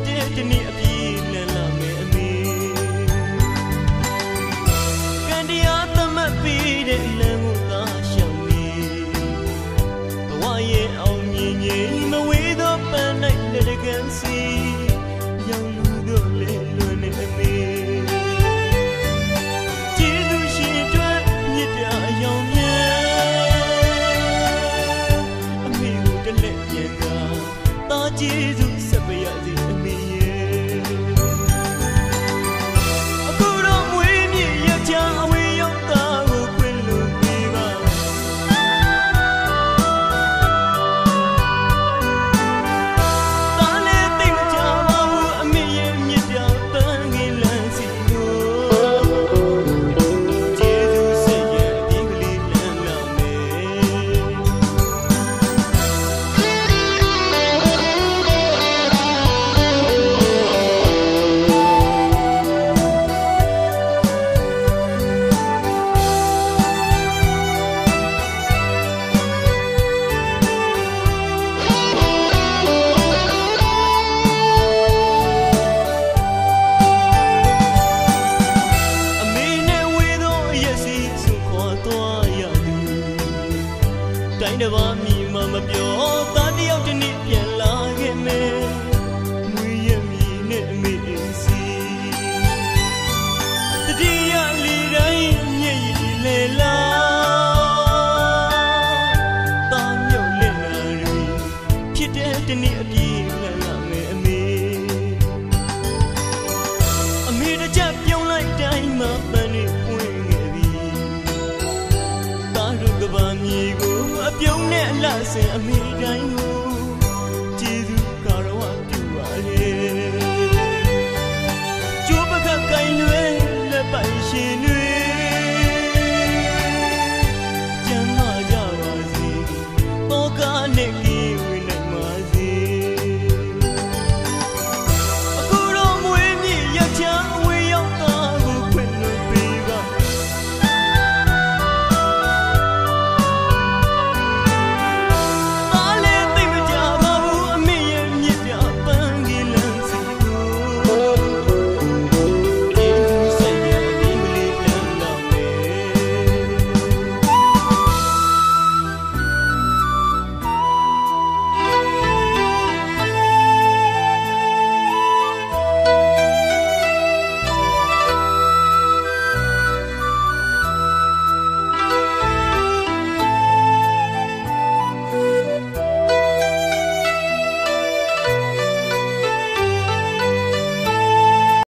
စ်တဲ့တနေ့အပြည့်နဲ့လာမယ်အမေကံတရားသမတ်ပြီးတဲ့လမ်း နဲ့ပါမိမမပြော လှဆင်အမိတိုင်းကို